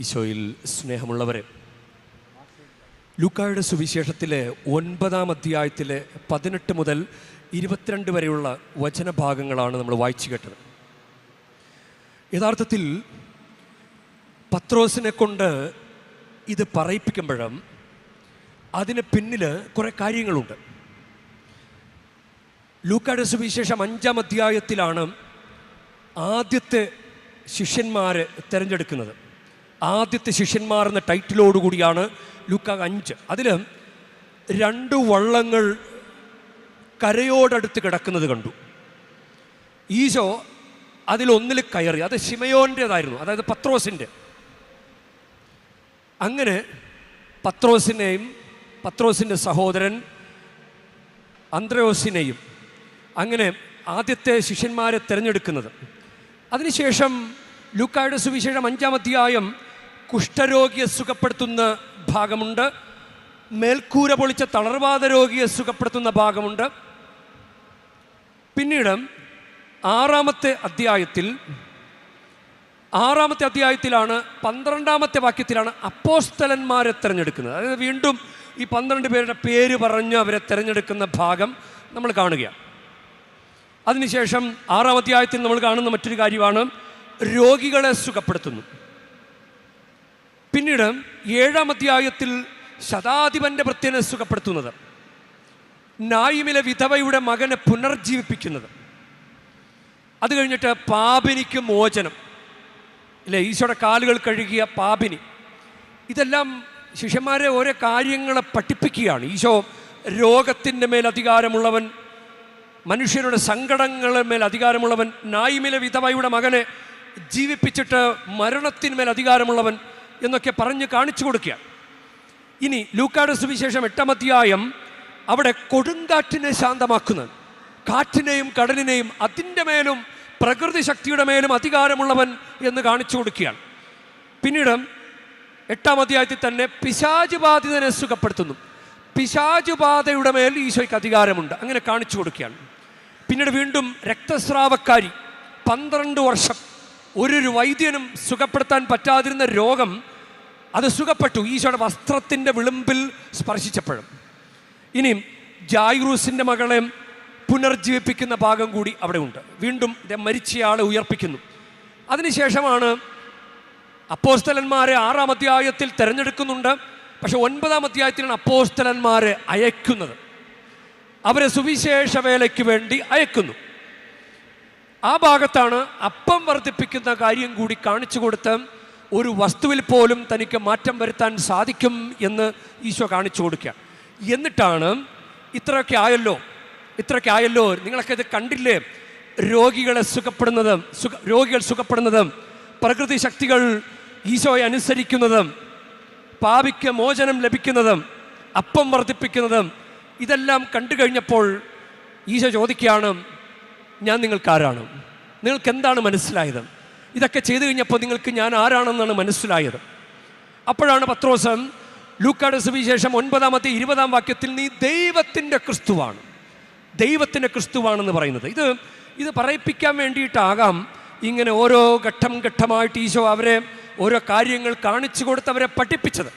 ഈശോയിൽ സ്നേഹമുള്ളവരെ ലൂക്കായുടെ സുവിശേഷത്തിലെ ഒൻപതാം അധ്യായത്തിലെ പതിനെട്ട് മുതൽ ഇരുപത്തിരണ്ട് വരെയുള്ള വചനഭാഗങ്ങളാണ് നമ്മൾ വായിച്ചു കേട്ടത്. യഥാർത്ഥത്തിൽ പത്രോസിനെ കൊണ്ട് ഇത് പറയിപ്പിക്കുമ്പോഴും അതിന് പിന്നിൽ കുറേ കാര്യങ്ങളുണ്ട്. ലൂക്കായുടെ സുവിശേഷം അഞ്ചാം അധ്യായത്തിലാണ് ആദ്യത്തെ ശിഷ്യന്മാരെ തിരഞ്ഞെടുക്കുന്നത്. ആദ്യത്തെ ശിഷ്യന്മാർ എന്ന ടൈറ്റിലോടുകൂടിയാണ് ലുക്ക അഞ്ച്. അതിൽ രണ്ട് വള്ളങ്ങൾ കരയോടടുത്ത് കിടക്കുന്നത് കണ്ടു. ഈശോ അതിലൊന്നിൽ കയറി അത് ഷിമയോന്റേതായിരുന്നു അതായത് പത്രോസിന്റെ അങ്ങനെ പത്രോസിനെയും പത്രോസിന്റെ സഹോദരൻ അന്ത്രയോസിനെയും അങ്ങനെ ആദ്യത്തെ ശിഷ്യന്മാരെ തിരഞ്ഞെടുക്കുന്നത്. അതിനുശേഷം ലൂക്കായുടെ സുവിശേഷം അഞ്ചാം അധ്യായം കുഷ്ഠരോഗിയെ സുഖപ്പെടുത്തുന്ന ഭാഗമുണ്ട്. മേൽക്കൂര പൊളിച്ച തളർവാദ രോഗിയെ സുഖപ്പെടുത്തുന്ന ഭാഗമുണ്ട്. പിന്നീട് ആറാമത്തെ അധ്യായത്തിൽ ആറാമത്തെ അധ്യായത്തിലാണ് പന്ത്രണ്ടാമത്തെ വാക്യത്തിലാണ് അപ്പോസ്തലന്മാരെ തിരഞ്ഞെടുക്കുന്നത്. അതായത് വീണ്ടും ഈ പന്ത്രണ്ട് പേരുടെ പേര് പറഞ്ഞ് അവരെ തിരഞ്ഞെടുക്കുന്ന ഭാഗം നമ്മൾ കാണുകയാണ്. അതിനുശേഷം ആറാം അധ്യായത്തിൽ നമ്മൾ കാണുന്ന മറ്റൊരു കാര്യമാണ് രോഗികളെ സുഖപ്പെടുത്തുന്നു. പിന്നീട് ഏഴാം അധ്യായത്തിൽ ശതാധിപന്റെ ഭൃത്യനെ സുഖപ്പെടുത്തുന്നത്. നായിമിലെ വിധവയുടെ മകനെ പുനർജീവിപ്പിക്കുന്നത്. അത് കഴിഞ്ഞിട്ട് പാപിനിക്ക് മോചനം. ഇല്ലേ ഈശോയുടെ കാലുകൾ കഴുകിയ പാപിനി. ഇതെല്ലാം ശിഷ്യന്മാരെ ഓരോ കാര്യങ്ങളെ പഠിപ്പിക്കുകയാണ്. ഈശോ രോഗത്തിന്റെ മേൽ അധികാരമുള്ളവൻ മനുഷ്യരുടെ സങ്കടങ്ങളുടെ മേൽ അധികാരമുള്ളവൻ നായിമിലെ വിധവയുടെ മകനെ ജീവിപ്പിച്ചിട്ട് മരണത്തിന്മേൽ അധികാരമുള്ളവൻ എന്നൊക്കെ പറഞ്ഞ് കാണിച്ചു കൊടുക്കുക. ഇനി ലൂക്കാട് സുവിശേഷം എട്ടാമധ്യായം അവിടെ കൊടുങ്കാറ്റിനെ ശാന്തമാക്കുന്നത്. കാറ്റിനെയും കടലിനെയും അതിന്റെ മേലും പ്രകൃതി ശക്തിയുടെ മേലും അധികാരമുള്ളവൻ എന്ന് കാണിച്ചു കൊടുക്കുകയാണ്. പിന്നീട് എട്ടാം അധ്യായത്തിൽ തന്നെ പിശാജ് ബാധിതനെ സുഖപ്പെടുത്തുന്നു. പിശാജ് ബാധയുടെ മേൽ ഈശോയ്ക്ക് അധികാരമുണ്ട്. അങ്ങനെ കാണിച്ചു കൊടുക്കുകയാണ്. പിന്നീട് വീണ്ടും രക്തസ്രാവക്കാരി പന്ത്രണ്ട് വർഷം ഒരു വൈദ്യനും സുഖപ്പെടുത്താൻ പറ്റാതിരുന്ന രോഗം അത് സുഖപ്പെട്ടു. ഈശോയുടെ വസ്ത്രത്തിന്റെ വിളിമ്പിൽ സ്പർശിച്ചപ്പോഴും. ഇനിയും ജായുറൂസിന്റെ മകളെ പുനർജീവിപ്പിക്കുന്ന ഭാഗം കൂടി അവിടെ ഉണ്ട് വീണ്ടും മരിച്ചയാളെ ഉയർപ്പിക്കുന്നു. അതിനുശേഷമാണ് അപ്പോസ്തലന്മാരെ ആറാം അധ്യായത്തിൽ തിരഞ്ഞെടുക്കുന്നുണ്ട്. പക്ഷെ ഒൻപതാം അധ്യായത്തിലാണ് അപ്പോസ്തലന്മാരെ അയക്കുന്നത്. അവരെ സുവിശേഷ വേലയ്ക്ക് വേണ്ടി അയക്കുന്നു. ആ ഭാഗത്താണ് അപ്പം വർദ്ധിപ്പിക്കുന്ന കാര്യം കൂടി കാണിച്ചു കൊടുത്ത് ഒരു വസ്തുവിൽ പോലും തനിക്ക് മാറ്റം വരുത്താൻ സാധിക്കും എന്ന് ഈശോ കാണിച്ചു കൊടുക്കുക. എന്നിട്ടാണ് ഇത്രയൊക്കെ ആയല്ലോ ഇത്രയൊക്കെ ആയല്ലോ. നിങ്ങളൊക്കെ ഇത് കണ്ടില്ലേ? രോഗികളെ സുഖപ്പെടുന്നത് സുഖ രോഗികൾ സുഖപ്പെടുന്നത് പ്രകൃതി ശക്തികൾ ഈശോയെ അനുസരിക്കുന്നത് പാപിക്ക് മോചനം ലഭിക്കുന്നത് അപ്പം വർദ്ധിപ്പിക്കുന്നത് ഇതെല്ലാം കണ്ടു കഴിഞ്ഞപ്പോൾ ഈശോ ചോദിക്കുകയാണ് ഞാൻ നിങ്ങൾക്ക് ആരാണ് നിങ്ങൾക്ക് എന്താണ് മനസ്സിലായത്? ഇതൊക്കെ ചെയ്തു കഴിഞ്ഞപ്പോൾ നിങ്ങൾക്ക് ഞാൻ ആരാണെന്നാണ് മനസ്സിലായത്. അപ്പോഴാണ് പത്രോസം ലൂക്കാട് സുവിശേഷം ഒൻപതാമത്തെ ഇരുപതാം വാക്യത്തിൽ നീ ദൈവത്തിന്റെ ക്രിസ്തുവാണ്. ദൈവത്തിന്റെ ക്രിസ്തുവാണെന്ന് പറയുന്നത്. ഇത് ഇത് പറയിപ്പിക്കാൻ വേണ്ടിയിട്ടാകാം ഇങ്ങനെ ഓരോ ഘട്ടം ഘട്ടമായിട്ട് ഈശോ അവരെ ഓരോ കാര്യങ്ങൾ കാണിച്ചു കൊടുത്ത് അവരെ പഠിപ്പിച്ചത്.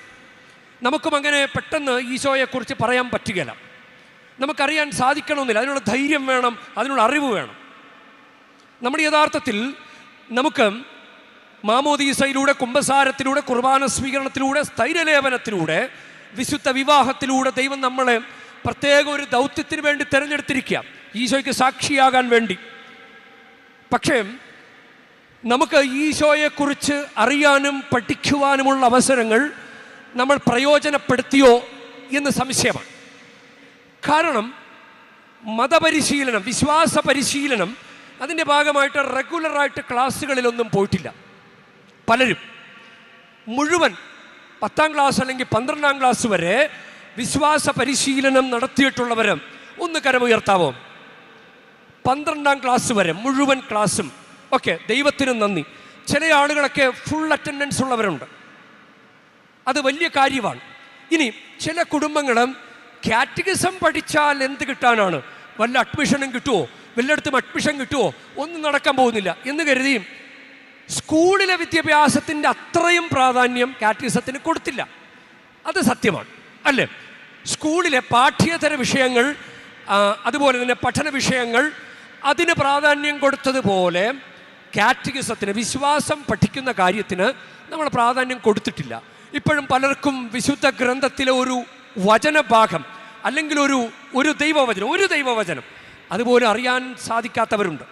നമുക്കും അങ്ങനെ പെട്ടെന്ന് ഈശോയെക്കുറിച്ച് പറയാൻ പറ്റുകയില്ല. നമുക്കറിയാൻ സാധിക്കണമെന്നില്ല. അതിനുള്ള ധൈര്യം വേണം അതിനുള്ള അറിവ് വേണം. നമ്മുടെ യഥാർത്ഥത്തിൽ നമുക്ക് മാമോദീസയിലൂടെ കുംഭസാരത്തിലൂടെ കുർബാന സ്വീകരണത്തിലൂടെ സ്ഥൈര്യലേപനത്തിലൂടെ വിശുദ്ധ വിവാഹത്തിലൂടെ ദൈവം നമ്മളെ പ്രത്യേക ഒരു ദൗത്യത്തിന് വേണ്ടി തിരഞ്ഞെടുത്തിരിക്കുക ഈശോയ്ക്ക് സാക്ഷിയാകാൻ വേണ്ടി. പക്ഷേ നമുക്ക് ഈശോയെക്കുറിച്ച് അറിയാനും പഠിക്കുവാനുമുള്ള അവസരങ്ങൾ നമ്മൾ പ്രയോജനപ്പെടുത്തിയോ എന്ന് സംശയമാണ്. കാരണം മതപരിശീലനം വിശ്വാസ പരിശീലനം അതിന്റെ ഭാഗമായിട്ട് റെഗുലറായിട്ട് ക്ലാസ്സുകളിലൊന്നും പോയിട്ടില്ല. പലരും. മുഴുവൻ പത്താം ക്ലാസ് അല്ലെങ്കിൽ പന്ത്രണ്ടാം ക്ലാസ് വരെ വിശ്വാസ പരിശീലനം നടത്തിയിട്ടുള്ളവരും ഒന്ന് കരമുയർത്താവോ? പന്ത്രണ്ടാം ക്ലാസ് വരെ മുഴുവൻ ക്ലാസ്സും. ഓക്കെ ദൈവത്തിന് നന്ദി. ചില ആളുകളൊക്കെ ഫുൾ അറ്റൻഡൻസ് ഉള്ളവരുണ്ട്. അത് വലിയ കാര്യമാണ്. ഇനി ചില കുടുംബങ്ങളും കാറ്റഗിസം പഠിച്ചാൽ എന്ത് കിട്ടാനാണ്? വല്ല അഡ്മിഷനും കിട്ടുമോ വല്ലയിടത്തും അഡ്മിഷൻ കിട്ടുമോ ഒന്നും നടക്കാൻ പോകുന്നില്ല. എന്ന് കരുതിയും സ്കൂളിലെ വിദ്യാഭ്യാസത്തിന്റെ അത്രയും പ്രാധാന്യം കാറ്റഗിസത്തിന് കൊടുത്തില്ല. അത് സത്യമാണ്. അല്ലേ? സ്കൂളിലെ പാഠ്യേതര വിഷയങ്ങൾ അതുപോലെ തന്നെ പഠന വിഷയങ്ങൾ അതിന് പ്രാധാന്യം കൊടുത്തതുപോലെ കാറ്റഗിസത്തിന് വിശ്വാസം പഠിക്കുന്ന കാര്യത്തിന് നമ്മൾ പ്രാധാന്യം കൊടുത്തിട്ടില്ല. ഇപ്പോഴും പലർക്കും വിശുദ്ധ ഗ്രന്ഥത്തിലെ ഒരു വചനഭാഗം അല്ലെങ്കിൽ ഒരു ഒരു ദൈവവചനം ഒരു ദൈവവചനം. അതുപോലെ അറിയാൻ സാധിക്കാത്തവരുണ്ട്.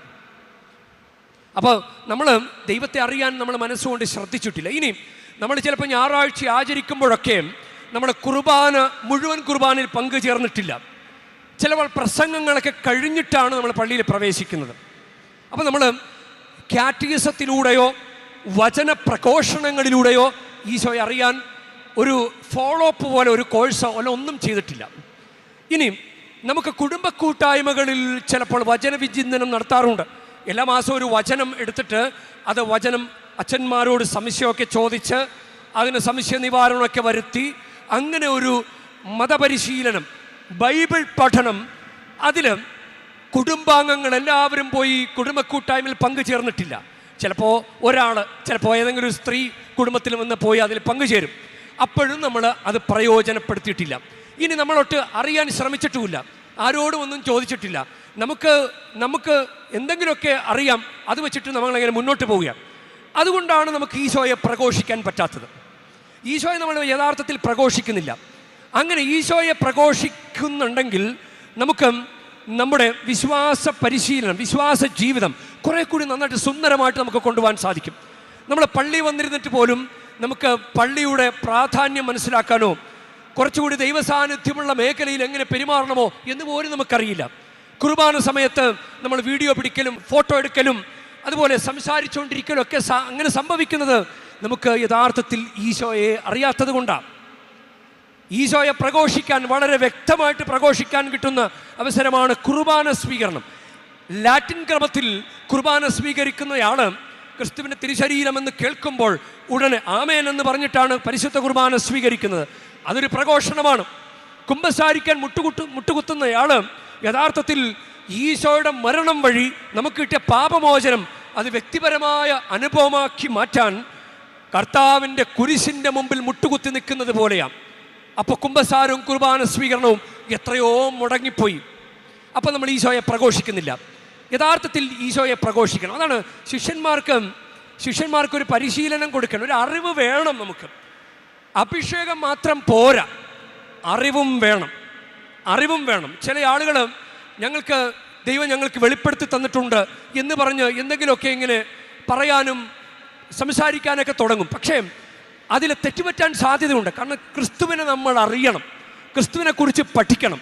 അപ്പോൾ നമ്മൾ ദൈവത്തെ അറിയാൻ നമ്മൾ മനസ്സുകൊണ്ട് ശ്രദ്ധിച്ചിട്ടില്ല. ഇനി നമ്മൾ ചിലപ്പോൾ ഞായറാഴ്ച ആചരിക്കുമ്പോഴൊക്കെ നമ്മൾ കുർബാന മുഴുവൻ കുർബാനയിൽ പങ്കുചേർന്നിട്ടില്ല. ചിലപ്പോൾ പ്രസംഗങ്ങളൊക്കെ കഴിഞ്ഞിട്ടാണ് നമ്മൾ പള്ളിയിൽ പ്രവേശിക്കുന്നത്. അപ്പോൾ നമ്മൾ കാറ്റീസത്തിലൂടെയോ വചന പ്രഘോഷണങ്ങളിലൂടെയോ ഈശോയെ അറിയാൻ ഒരു ഫോളോ അപ്പ് പോലെ ഒരു കോഴ്സോ അല്ല ഒന്നും ചെയ്തിട്ടില്ല. ഇനി നമുക്ക് കുടുംബ കൂട്ടായ്മകളിൽ ചിലപ്പോൾ വചന വിചിന്തനം നടത്താറുണ്ട്. എല്ലാ മാസവും ഒരു വചനം എടുത്തിട്ട് അത് വചനം അച്ഛന്മാരോട് സംശയമൊക്കെ ചോദിച്ച് അതിന് സംശയ നിവാരണമൊക്കെ വരുത്തി അങ്ങനെ ഒരു മതപരിശീലനം ബൈബിൾ പഠനം അതിൽ കുടുംബാംഗങ്ങൾ എല്ലാവരും പോയി കുടുംബ കൂട്ടായ്മയിൽ പങ്കുചേർന്നിട്ടില്ല. ചിലപ്പോൾ ഒരാൾ ചിലപ്പോൾ ഏതെങ്കിലും ഒരു സ്ത്രീ കുടുംബത്തിൽ വന്ന് പോയി അതിൽ പങ്കുചേരും. അപ്പോഴും നമ്മൾ അത് പ്രയോജനപ്പെടുത്തിയിട്ടില്ല. ഇനി നമ്മളൊട്ട് അറിയാൻ ശ്രമിച്ചിട്ടുമില്ല. ആരോടും ഒന്നും ചോദിച്ചിട്ടില്ല. നമുക്ക് നമുക്ക് എന്തെങ്കിലുമൊക്കെ അറിയാം അത് വെച്ചിട്ട് നമ്മളെങ്ങനെ മുന്നോട്ട് പോവുകയാണ് അതുകൊണ്ടാണ് നമുക്ക് ഈശോയെ പ്രഘോഷിക്കാൻ പറ്റാത്തത്. ഈശോയെ നമ്മൾ യഥാർത്ഥത്തിൽ പ്രഘോഷിക്കുന്നില്ല. അങ്ങനെ ഈശോയെ പ്രഘോഷിക്കുന്നുണ്ടെങ്കിൽ നമുക്ക് നമ്മുടെ വിശ്വാസ പരിശീലനം വിശ്വാസ ജീവിതം കുറേ കൂടി നന്നായിട്ട് സുന്ദരമായിട്ട് നമുക്ക് കൊണ്ടുപോകാൻ സാധിക്കും. നമ്മൾ പള്ളി വന്നിരുന്നിട്ട് പോലും നമുക്ക് പള്ളിയുടെ പ്രാധാന്യം മനസ്സിലാക്കാനോ കുറച്ചുകൂടി ദൈവസാന്നിധ്യമുള്ള മേഖലയിൽ എങ്ങനെ പെരുമാറണമോ എന്ന് പോലും നമുക്കറിയില്ല. കുർബാന സമയത്ത് നമ്മൾ വീഡിയോ പിടിക്കലും ഫോട്ടോ എടുക്കലും അതുപോലെ സംസാരിച്ചുകൊണ്ടിരിക്കലും ഒക്കെ അങ്ങനെ സംഭവിക്കുന്നത് നമുക്ക് യഥാർത്ഥത്തിൽ ഈശോയെ അറിയാത്തത് കൊണ്ടാണ് ഈശോയെ പ്രഘോഷിക്കാൻ വളരെ വ്യക്തമായിട്ട് പ്രഘോഷിക്കാൻ കിട്ടുന്ന അവസരമാണ് കുർബാന സ്വീകരണം. ലാറ്റിൻ ക്രമത്തിൽ കുർബാന സ്വീകരിക്കുന്നയാൾ ക്രിസ്തുവിന്റെ തിരുശരീരമെന്ന് കേൾക്കുമ്പോൾ ഉടനെ ആമേൻ എന്ന് പറഞ്ഞിട്ടാണ് പരിശുദ്ധ കുർബാന സ്വീകരിക്കുന്നത്. അതൊരു പ്രഘോഷണമാണ്. കുമ്പസാരിക്കാൻ മുട്ടുകുത്തു മുട്ടുകുത്തുന്നയാൾ യഥാർത്ഥത്തിൽ ഈശോയുടെ മരണം വഴി നമുക്ക് കിട്ടിയ പാപമോചനം അത് വ്യക്തിപരമായ അനുഭവമാക്കി മാറ്റാൻ കർത്താവിന്റെ കുരിശിന്റെ മുമ്പിൽ മുട്ടുകുത്തി നിൽക്കുന്നത് പോലെയാണ് അപ്പോൾ കുംഭസാരവും കുർബാന സ്വീകരണവും എത്രയോ മുടങ്ങിപ്പോയി. അപ്പോൾ നമ്മൾ ഈശോയെ പ്രഘോഷിക്കുന്നില്ല. യഥാർത്ഥത്തിൽ ഈശോയെ പ്രഘോഷിക്കണം. അതാണ് ശിഷ്യന്മാർക്ക് ശിഷ്യന്മാർക്ക് ഒരു പരിശീലനം കൊടുക്കണം. ഒരു അറിവ് വേണം നമുക്ക്. അഭിഷേകം മാത്രം പോരാ. അറിവും വേണം. അറിവും വേണം. ചില ആളുകൾ ഞങ്ങൾക്ക് ദൈവം ഞങ്ങൾക്ക് വെളിപ്പെടുത്തി തന്നിട്ടുണ്ട് എന്ന് പറഞ്ഞ് എന്തെങ്കിലുമൊക്കെ ഇങ്ങനെ പറയാനും സംസാരിക്കാനൊക്കെ തുടങ്ങും. പക്ഷേ അതിൽ തെറ്റുപറ്റാൻ സാധ്യതയുണ്ട്. കാരണം ക്രിസ്തുവിനെ നമ്മൾ അറിയണം. ക്രിസ്തുവിനെ കുറിച്ച് പഠിക്കണം.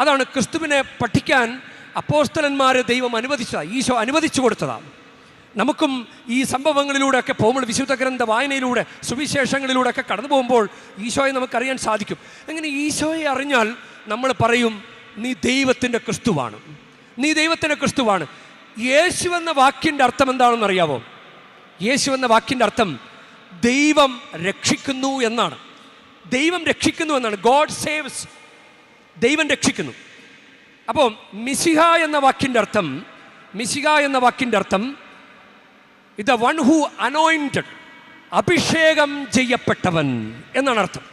അതാണ് ക്രിസ്തുവിനെ പഠിക്കാൻ അപ്പോസ്തലന്മാരെ ദൈവം അനുവദിച്ചതാണ് ഈശോ അനുവദിച്ചു കൊടുത്തതാണ് നമുക്കും ഈ സംഭവങ്ങളിലൂടെയൊക്കെ പോകുമ്പോൾ വിശുദ്ധ ഗ്രന്ഥ വായനയിലൂടെ സുവിശേഷങ്ങളിലൂടെ ഒക്കെ കടന്നു പോകുമ്പോൾ ഈശോയെ നമുക്കറിയാൻ സാധിക്കും. അങ്ങനെ ഈശോയെ അറിഞ്ഞാൽ നമ്മൾ പറയും നീ ദൈവത്തിന്റെ ക്രിസ്തുവാണ്. നീ ദൈവത്തിന്റെ ക്രിസ്തുവാണ്. യേശു എന്ന വാക്കിന്റെ അർത്ഥം എന്താണെന്ന് അറിയാവോ? യേശു എന്ന വാക്കിന്റെ അർത്ഥം ദൈവം രക്ഷിക്കുന്നു എന്നാണ്. ദൈവം രക്ഷിക്കുന്നു എന്നാണ്. God saves. ദൈവം രക്ഷിക്കുന്നു. അപ്പോൾ മിസിഹ എന്ന വാക്കിന്റെ അർത്ഥം മിസിഹ എന്ന വാക്കിന്റെ അർത്ഥം ഇത് വൺ ഹു അനോയിന്റഡ് അഭിഷേകം ചെയ്യപ്പെട്ടവൻ എന്നാണ് അർത്ഥം.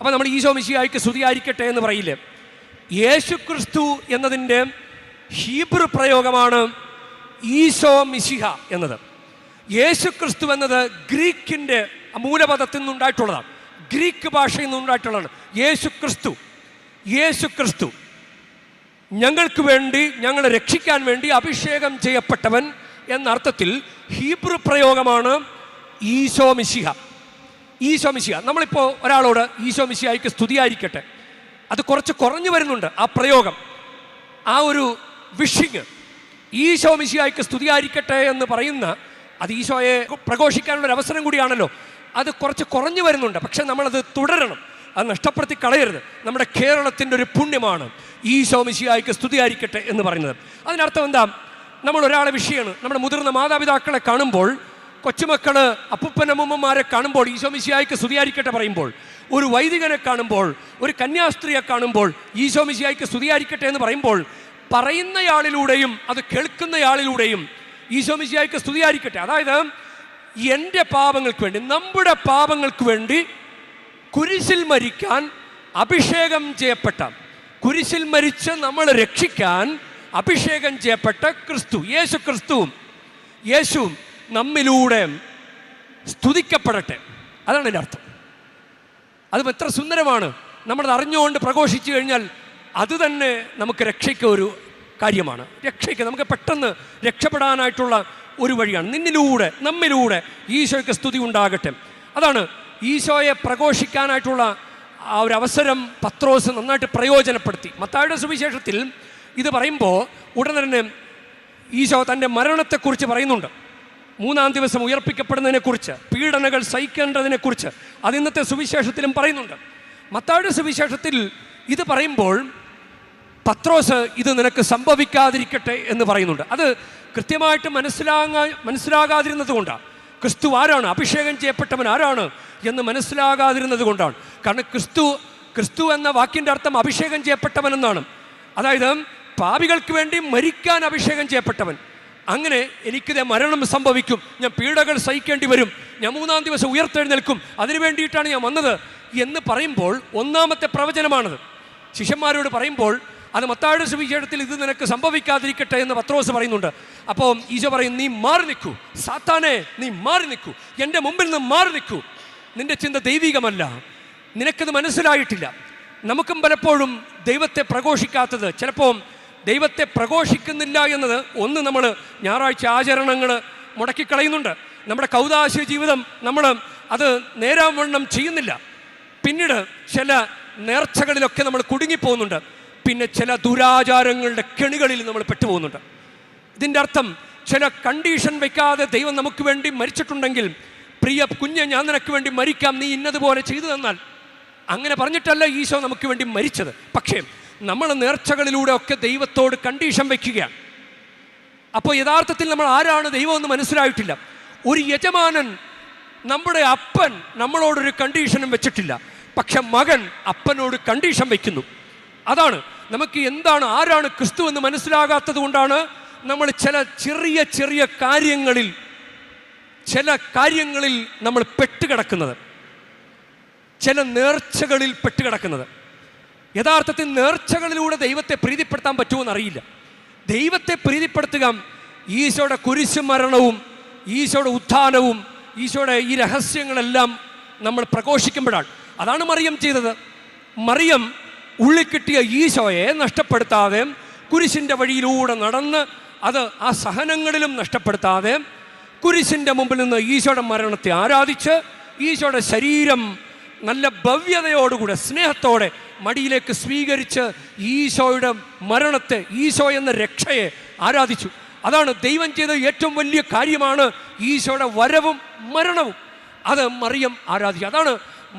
അപ്പോൾ നമ്മൾ ഈശോ മിസിഹായിക്ക് സ്തുതിയായിരിക്കട്ടെ എന്ന് പറയില്ലേ? യേശു ക്രിസ്തു എന്നതിന്റെ ഹീബ്രു പ്രയോഗമാണ് ഈശോ മിശിഹ എന്നത്. യേശു ക്രിസ്തു എന്നത് ഗ്രീക്കിന്റെ മൂലപദത്തിൽ നിന്നുണ്ടായിട്ടുള്ളതാണ്. ഗ്രീക്ക് ഭാഷയിൽ നിന്നുണ്ടായിട്ടുള്ളതാണ്. യേശു ക്രിസ്തു യേശു ക്രിസ്തു ഞങ്ങൾക്ക് വേണ്ടി ഞങ്ങളെ രക്ഷിക്കാൻ വേണ്ടി അഭിഷേകം ചെയ്യപ്പെട്ടവൻ എന്നർത്ഥത്തിൽ ഹീബ്രു പ്രയോഗമാണ് ഈശോ മിശിഹ. ഈശോ മിശിഹ. നമ്മളിപ്പോൾ ഒരാളോട് ഈശോ മിശിഹായിക്ക് സ്തുതിയായിരിക്കട്ടെ. അത് കുറച്ച് കുറഞ്ഞു വരുന്നുണ്ട് ആ പ്രയോഗം. ആ ഒരു വിഷിങ് ഈശോ മിശിഹായിക്ക് സ്തുതിയായിരിക്കട്ടെ എന്ന് പറയുന്ന അത് ഈശോയെ പ്രഘോഷിക്കാനുള്ള ഒരു അവസരം കൂടിയാണല്ലോ. അത് കുറച്ച് കുറഞ്ഞു വരുന്നുണ്ട്. പക്ഷെ നമ്മളത് തുടരണം. അത് നഷ്ടപ്പെടുത്തി കളയരുത്. നമ്മുടെ കേരളത്തിന്റെ ഒരു പുണ്യമാണ്. ഈശോ മിശിഹായിക്ക് സ്തുതിയായിരിക്കട്ടെ എന്ന് പറയുന്നത്. അതിനർത്ഥം എന്താ? നമ്മൾ ഒരാളെ വിഷയമാണ് നമ്മുടെ മുതിർന്ന മാതാപിതാക്കളെ കാണുമ്പോൾ കൊച്ചുമക്കൾ അപ്പൂപ്പനമ്മമാരെ കാണുമ്പോൾ ഈശോ മിശിഹായിക്ക് സ്തുതിയായിരിക്കട്ടെ പറയുമ്പോൾ ഒരു വൈദികനെ കാണുമ്പോൾ ഒരു കന്യാസ്ത്രീയെ കാണുമ്പോൾ ഈശോ മിശിഹായിക്ക് സ്തുതിയായിരിക്കട്ടെ എന്ന് പറയുമ്പോൾ പറയുന്നയാളിലൂടെയും അത് കേൾക്കുന്നയാളിലൂടെയും ഈശോ മിശിഹായിക്ക് സ്തുതിയായിരിക്കട്ടെ. അതായത് എന്റെ പാപങ്ങൾക്ക് വേണ്ടി നമ്മുടെ പാപങ്ങൾക്ക് വേണ്ടി കുരിശിൽ മരിക്കാൻ അഭിഷേകം ചെയ്യപ്പെട്ട കുരിശിൽ മരിച്ച് നമ്മൾ രക്ഷിക്കാൻ അഭിഷേകം ചെയ്യപ്പെട്ട ക്രിസ്തു യേശു ക്രിസ്തുവും യേശു നമ്മിലൂടെ സ്തുതിക്കപ്പെടട്ടെ. അതാണ് എന്റെ അർത്ഥം. അതും എത്ര സുന്ദരമാണ്. നമ്മളത് അറിഞ്ഞുകൊണ്ട് പ്രഘോഷിച്ചു കഴിഞ്ഞാൽ അത് തന്നെ നമുക്ക് രക്ഷയ്ക്ക് ഒരു കാര്യമാണ്. രക്ഷയ്ക്ക് നമുക്ക് പെട്ടെന്ന് രക്ഷപ്പെടാനായിട്ടുള്ള ഒരു വഴിയാണ്. നിന്നിലൂടെ നമ്മിലൂടെ ഈശോയ്ക്ക് സ്തുതി ഉണ്ടാകട്ടെ. അതാണ് ഈശോയെ പ്രഘോഷിക്കാനായിട്ടുള്ള ആ ഒരു അവസരം പത്രോസ് നന്നായിട്ട് പ്രയോജനപ്പെടുത്തി. മത്തായുടെ സുവിശേഷത്തിൽ ഇത് പറയുമ്പോൾ ഉടൻ തന്നെ ഈശോ തന്റെ മരണത്തെക്കുറിച്ച് പറയുന്നുണ്ട്. മൂന്നാം ദിവസം ഉയർപ്പിക്കപ്പെടുന്നതിനെക്കുറിച്ച് പീഡനകൾ സഹിക്കേണ്ടതിനെക്കുറിച്ച് അത് ഇന്നത്തെ സുവിശേഷത്തിലും പറയുന്നുണ്ട്. മത്തായുടെ സുവിശേഷത്തിൽ ഇത് പറയുമ്പോൾ പത്രോസ് ഇത് നിനക്ക് സംഭവിക്കാതിരിക്കട്ടെ എന്ന് പറയുന്നുണ്ട്. അത് കൃത്യമായിട്ട് മനസ്സിലാകാ മനസ്സിലാകാതിരുന്നത് കൊണ്ടാണ് ക്രിസ്തു ആരാണ്? അഭിഷേകം ചെയ്യപ്പെട്ടവൻ ആരാണ് എന്ന് മനസ്സിലാകാതിരുന്നത് കൊണ്ടാണ്. കാരണം ക്രിസ്തു ക്രിസ്തു എന്ന വാക്കിന്റെ അർത്ഥം അഭിഷേകം ചെയ്യപ്പെട്ടവൻ എന്നാണ്. അതായത് പാപികൾക്ക് വേണ്ടി മരിക്കാൻ അഭിഷേകം ചെയ്യപ്പെട്ടവൻ. അങ്ങനെ എനിക്കിത് മരണം സംഭവിക്കും. ഞാൻ പീഡകൾ സഹിക്കേണ്ടി വരും. ഞാൻ മൂന്നാം ദിവസം ഉയർത്തെഴുന്നേൽക്കും. അതിനു വേണ്ടിയിട്ടാണ് ഞാൻ വന്നത് എന്ന് പറയുമ്പോൾ ഒന്നാമത്തെ പ്രവചനമാണത്. ശിഷ്യന്മാരോട് പറയുമ്പോൾ അത് മത്താഴ സുവിശേഷത്തിൽ ഇത് നിനക്ക് സംഭവിക്കാതിരിക്കട്ടെ എന്ന് പത്രോസ് പറയുന്നുണ്ട്. അപ്പോൾ ഈശോ പറയും നീ മാറി നിൽക്കൂ. സാത്താനെ നീ മാറി നിൽക്കൂ. എന്റെ മുമ്പിൽ നിന്ന് മാറി നിൽക്കൂ. നിന്റെ ചിന്ത ദൈവികമല്ല. നിനക്കത് മനസ്സിലായിട്ടില്ല. നമുക്കും പലപ്പോഴും ദൈവത്തെ പ്രഘോഷിക്കാത്തത് ചിലപ്പോൾ ദൈവത്തെ പ്രഘോഷിക്കുന്നില്ല എന്നത് ഒന്ന് നമ്മൾ ഞായറാഴ്ച ആചരണങ്ങൾ മുടക്കിക്കളയുന്നുണ്ട് നമ്മുടെ കൗതാശ ജീവിതം നമ്മൾ അത് നേരാവണ്ണം ചെയ്യുന്നില്ല. പിന്നീട് ചില നേർച്ചകളിലൊക്കെ നമ്മൾ കുടുങ്ങിപ്പോകുന്നുണ്ട്. പിന്നെ ചില ദുരാചാരങ്ങളുടെ കെണികളിൽ നമ്മൾ പെട്ടുപോകുന്നുണ്ട്. ഇതിന്റെ അർത്ഥം ചില കണ്ടീഷൻ വെക്കാതെ ദൈവം നമുക്ക് വേണ്ടി മരിച്ചിട്ടുണ്ടെങ്കിൽ പ്രിയ കുഞ്ഞ് ഞാൻ നിനക്ക് വേണ്ടി മരിക്കാം. നീ ഇന്നതുപോലെ ചെയ്തു തന്നാൽ. അങ്ങനെ പറഞ്ഞിട്ടല്ല ഈശോ നമുക്ക് വേണ്ടി മരിച്ചത്. പക്ഷേ നമ്മൾ നേർച്ചകളിലൂടെ ഒക്കെ ദൈവത്തോട് കണ്ടീഷൻ വയ്ക്കുകയാണ്. അപ്പോൾ യഥാർത്ഥത്തിൽ നമ്മൾ ആരാണ് ദൈവമെന്ന് മനസ്സിലായിട്ടില്ല. ഒരു യജമാനൻ നമ്മുടെ അപ്പൻ നമ്മളോടൊരു കണ്ടീഷനും വെച്ചിട്ടില്ല. പക്ഷെ മകൻ അപ്പനോട് കണ്ടീഷൻ വയ്ക്കുന്നു. അതാണ് നമുക്ക് എന്താണ് ആരാണ് ക്രിസ്തു എന്ന് മനസ്സിലാകാത്തത് കൊണ്ടാണ് നമ്മൾ ചില ചെറിയ ചെറിയ കാര്യങ്ങളിൽ ചില കാര്യങ്ങളിൽ നമ്മൾ പെട്ടുകിടക്കുന്നത്. ചില നേർച്ചകളിൽ പെട്ടുകിടക്കുന്നത്. യഥാർത്ഥത്തിൽ നേർച്ചകളിലൂടെ ദൈവത്തെ പ്രീതിപ്പെടുത്താൻ പറ്റുമെന്ന് അറിയില്ല ദൈവത്തെ പ്രീതിപ്പെടുത്തുക ഈശോയുടെ കുരിശു മരണവും ഈശോയുടെ ഉത്ഥാനവും ഈശോയുടെ ഈ രഹസ്യങ്ങളെല്ലാം നമ്മൾ പ്രഘോഷിക്കുമ്പോഴാണ്. അതാണ് മറിയം ചെയ്തത്. മറിയം ഉള്ളിൽ കിട്ടിയ ഈശോയെ നഷ്ടപ്പെടുത്താതെ കുരിശിന്റെ വഴിയിലൂടെ നടന്ന് അത് ആ സഹനങ്ങളിലും നഷ്ടപ്പെടുത്താതെ കുരിശിന്റെ മുമ്പിൽ നിന്ന് ഈശോയുടെ മരണത്തെ ആരാധിച്ച് ഈശോയുടെ ശരീരം നല്ല ഭവ്യതയോടുകൂടെ സ്നേഹത്തോടെ മടിയിലേക്ക് സ്വീകരിച്ച് ഈശോയുടെ മരണത്തെ ഈശോ എന്ന രക്ഷയെ ആരാധിച്ചു. അതാണ് ദൈവം ചെയ്ത ഏറ്റവും വലിയ കാര്യമാണ് ഈശോയുടെ വരവും മരണവും. അത് മറിയം ആരാധിച്ചു അതാണ്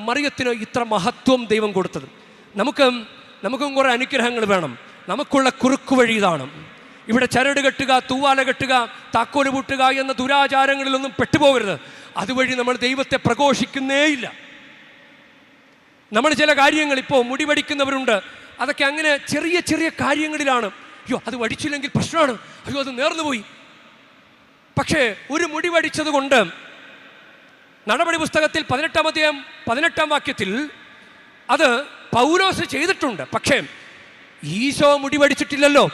മറിയത്തിന് ഇത്ര മഹത്വം ദൈവം കൊടുത്തത്. നമുക്ക് നമുക്കും കുറേ അനുഗ്രഹങ്ങൾ വേണം. നമുക്കുള്ള കുറുക്കു വഴി ഇതാണ്. ഇവിടെ ചരട് കെട്ടുക തൂവാല കെട്ടുക താക്കോൽ പൂട്ടുക എന്ന ദുരാചാരങ്ങളിലൊന്നും പെട്ടുപോകരുത്. അതുവഴി നമ്മൾ ദൈവത്തെ പ്രഘോഷിക്കുന്നേയില്ല. നമ്മൾ ചില കാര്യങ്ങൾ ഇപ്പോൾ മുടി വടിക്കുന്നവരുണ്ട്. അതൊക്കെ അങ്ങനെ ചെറിയ ചെറിയ കാര്യങ്ങളിലാണ്. അയ്യോ അത് വടിച്ചില്ലെങ്കിൽ പ്രശ്നമാണ്. അയ്യോ അത് നേർന്നുപോയി പക്ഷേ ഒരു മുടി വടിച്ചത് കൊണ്ട് നടപടി പുസ്തകത്തിൽ പതിനെട്ടാം അധ്യായം പതിനെട്ടാം വാക്യത്തിൽ അത് പൗലോസ് ചെയ്തിട്ടുണ്ട്. പക്ഷേ ഈശോ മുടിവടിച്ചിട്ടില്ലല്ലോ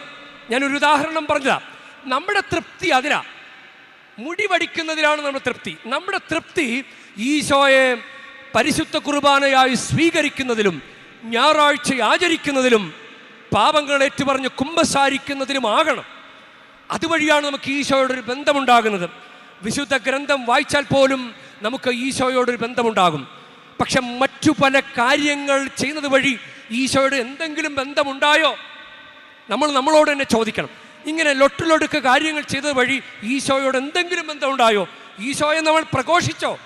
ഞാനൊരു ഉദാഹരണം പറഞ്ഞതാ. നമ്മുടെ തൃപ്തി അതിലാ മുടി വടിക്കുന്നതിലാണ് നമ്മുടെ തൃപ്തി. നമ്മുടെ തൃപ്തി ഈശോയെ പരിശുദ്ധ കുർബാനയായി സ്വീകരിക്കുന്നതിലും ഞായറാഴ്ച ആചരിക്കുന്നതിലും പാപങ്ങൾ ഏറ്റുപറഞ്ഞ് കുമ്പസാരിക്കുന്നതിലും ആകണം. അതുവഴിയാണ് നമുക്ക് ഈശോയോടൊരു ബന്ധമുണ്ടാകുന്നത്. വിശുദ്ധ ഗ്രന്ഥം വായിച്ചാൽ പോലും നമുക്ക് ഈശോയോടൊരു ബന്ധമുണ്ടാകും. പക്ഷെ മറ്റു പല കാര്യങ്ങൾ ചെയ്യുന്നത് വഴി ഈശോയുടെ എന്തെങ്കിലും ബന്ധമുണ്ടായോ? നമ്മൾ നമ്മളോട് തന്നെ ചോദിക്കണം. ഇങ്ങനെ ലൊട്ടിലൊടുക്ക് കാര്യങ്ങൾ ചെയ്തത് വഴി ഈശോയോട് എന്തെങ്കിലും ബന്ധമുണ്ടായോ? ഈശോയെ നമ്മൾ പ്രഘോഷിച്ചോ?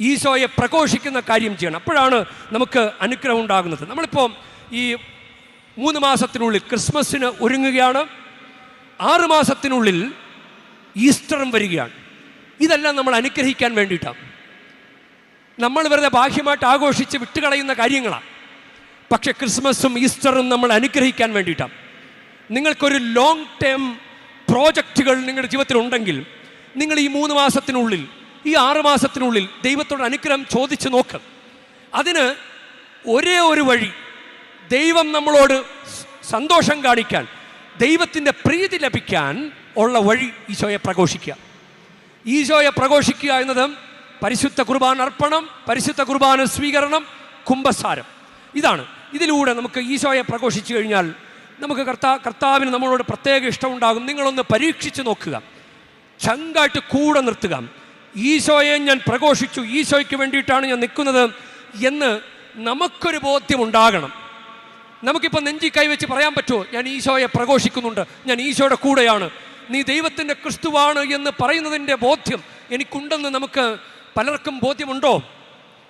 ഈശോയെ പ്രഘോഷിക്കുന്ന കാര്യം ചെയ്യണം. അപ്പോഴാണ് നമുക്ക് അനുഗ്രഹം ഉണ്ടാകുന്നത്. നമ്മളിപ്പോൾ ഈ മൂന്ന് മാസത്തിനുള്ളിൽ ക്രിസ്മസിന് ഒരുങ്ങുകയാണ്. ആറ് മാസത്തിനുള്ളിൽ ഈസ്റ്ററും വരികയാണ്. ഇതെല്ലാം നമ്മൾ അനുഗ്രഹിക്കാൻ വേണ്ടിയിട്ടാണ്. നമ്മൾ വെറുതെ ബാഹ്യമായിട്ട് ആഘോഷിച്ച് വിട്ടുകളയുന്ന കാര്യങ്ങളാണ് പക്ഷെ ക്രിസ്മസും ഈസ്റ്ററും നമ്മൾ അനുഗ്രഹിക്കാൻ വേണ്ടിയിട്ടാണ് നിങ്ങൾക്കൊരു ലോങ് ടേം പ്രോജക്റ്റുകൾ നിങ്ങളുടെ ജീവിതത്തിൽ ഉണ്ടെങ്കിൽ നിങ്ങൾ ഈ മൂന്ന് മാസത്തിനുള്ളിൽ ഈ ആറ് മാസത്തിനുള്ളിൽ ദൈവത്തോട് അനുഗ്രഹം ചോദിച്ചു നോക്ക്. അതിന് ഒരേ ഒരു വഴി ദൈവം നമ്മളോട് സന്തോഷം കാണിക്കാൻ ദൈവത്തിന്റെ പ്രീതി ലഭിക്കാൻ ഉള്ള വഴി ഈശോയെ പ്രഘോഷിക്കുക. ഈശോയെ പ്രഘോഷിക്കുക എന്നത് പരിശുദ്ധ കുർബാന അർപ്പണം പരിശുദ്ധ കുർബാന സ്വീകരണം കുംഭസാരം. ഇതാണ്. ഇതിലൂടെ നമുക്ക് ഈശോയെ പ്രഘോഷിച്ചു കഴിഞ്ഞാൽ നമുക്ക് കർത്താ കർത്താവിന് നമ്മളോട് പ്രത്യേക ഇഷ്ടമുണ്ടാകും നിങ്ങളൊന്ന് പരീക്ഷിച്ച് നോക്കുക. ചങ്കായിട്ട് കൂടെ നിർത്തുക. ഈശോയെ ഞാൻ പ്രഘോഷിച്ചു. ഈശോയ്ക്ക് വേണ്ടിയിട്ടാണ് ഞാൻ നിൽക്കുന്നത് എന്ന് നമുക്കൊരു ബോധ്യമുണ്ടാകണം. നമുക്കിപ്പോൾ നെഞ്ചി കൈവച്ച് പറയാൻ പറ്റുമോ? ഞാൻ ഈശോയെ പ്രഘോഷിക്കുന്നുണ്ട്. ഞാൻ ഈശോയുടെ കൂടെയാണ്. നീ ദൈവത്തിന്റെ ക്രിസ്തുവാണ് എന്ന് പറയുന്നതിന്റെ ബോധ്യം എനിക്കുണ്ടെന്ന് നമുക്ക് പലർക്കും ബോധ്യമുണ്ടോ?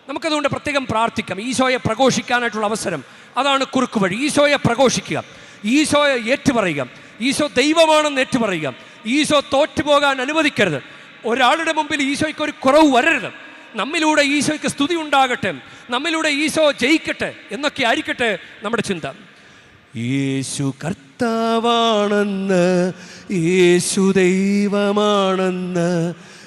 നമുക്കതുകൊണ്ട് പ്രത്യേകം പ്രാർത്ഥിക്കാം. ഈശോയെ പ്രഘോഷിക്കാനായിട്ടുള്ള അവസരം. അതാണ് കുറുക്ക് വഴി. ഈശോയെ പ്രഘോഷിക്കുക. ഈശോയെ ഏറ്റുപറയുക. ഈശോ ദൈവമാണെന്ന് ഏറ്റുപറയുക. ഈശോ തോറ്റുപോകാൻ അനുവദിക്കരുത്. ഒരാളുടെ മുമ്പിൽ ഈശോയ്ക്ക് ഒരു കുറവ് വരരുത്. നമ്മിലൂടെ ഈശോയ്ക്ക് സ്തുതി ഉണ്ടാകട്ടെ. നമ്മിലൂടെ ഈശോ ജയിക്കട്ടെ എന്നൊക്കെ ആയിരിക്കട്ടെ നമ്മുടെ ചിന്ത. യേശു കർത്താവാണെന്ന് യേശു ദൈവമാണെന്ന്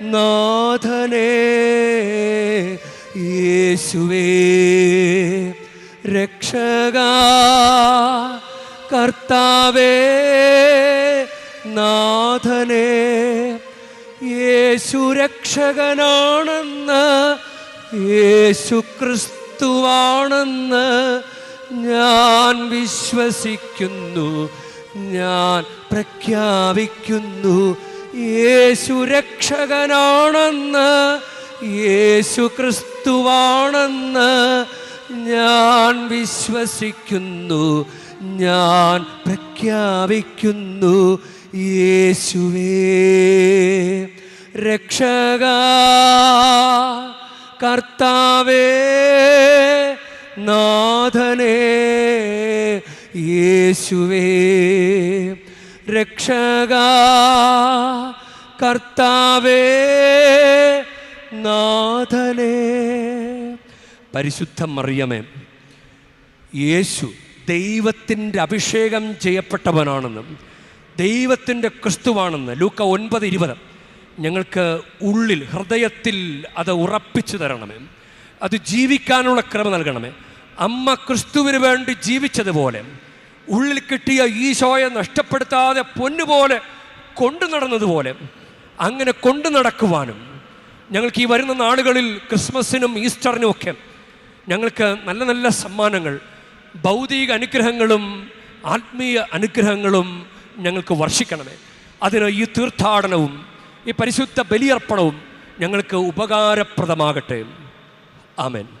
നാഥനേ യേശുവേ രക്ഷക കർത്താവേ നാഥനേ യേശു രക്ഷകനാണെന്ന് യേശു ക്രിസ്തുവാണെന്ന് ഞാൻ വിശ്വസിക്കുന്നു ഞാൻ പ്രഖ്യാപിക്കുന്നു. യേശു രക്ഷകനാണെന്ന് യേശു ക്രിസ്തുവാണെന്ന് ഞാൻ വിശ്വസിക്കുന്നു ഞാൻ പ്രഖ്യാപിക്കുന്നു യേശുവേ. രക്ഷക കർത്താവേ നാഥനേ യേശുവേ. രക്ഷക കർത്താവേ നാഥനേ. പരിശുദ്ധ മറിയമേ യേശു ദൈവത്തിന്റെ അഭിഷേകം ചെയ്യപ്പെട്ടവനാണെന്നും ദൈവത്തിന്റെ ക്രിസ്തുവാണെന്ന് ലൂക്ക ഒൻപത് ഇരുപത്. ഞങ്ങൾക്ക് ഉള്ളിൽ ഹൃദയത്തിൽ അത് ഉറപ്പിച്ചു തരണമേ. അത് ജീവിക്കാനുള്ള ക്രമ നൽകണമേ. അമ്മ ക്രിസ്തുവിന് വേണ്ടി ജീവിച്ചതുപോലെ ഉള്ളിൽ കിട്ടിയ ഈശോയെ നഷ്ടപ്പെടുത്താതെ പൊന്നുപോലെ കൊണ്ടു നടന്നതുപോലെ അങ്ങനെ കൊണ്ടു നടക്കുവാനും ഞങ്ങൾക്ക് ഈ വരുന്ന നാളുകളിൽ ക്രിസ്മസിനും ഈസ്റ്ററിനും ഒക്കെ ഞങ്ങൾക്ക് നല്ല നല്ല സമ്മാനങ്ങൾ ഭൗതിക അനുഗ്രഹങ്ങളും ആത്മീയ അനുഗ്രഹങ്ങളും ഞങ്ങൾക്ക് വർഷിക്കണമേ. അതിന് ഈ തീർത്ഥാടനവും ഈ പരിശുദ്ധ ബലിയർപ്പണവും ഞങ്ങൾക്ക് ഉപകാരപ്രദമാകട്ടെ. ആമേൻ.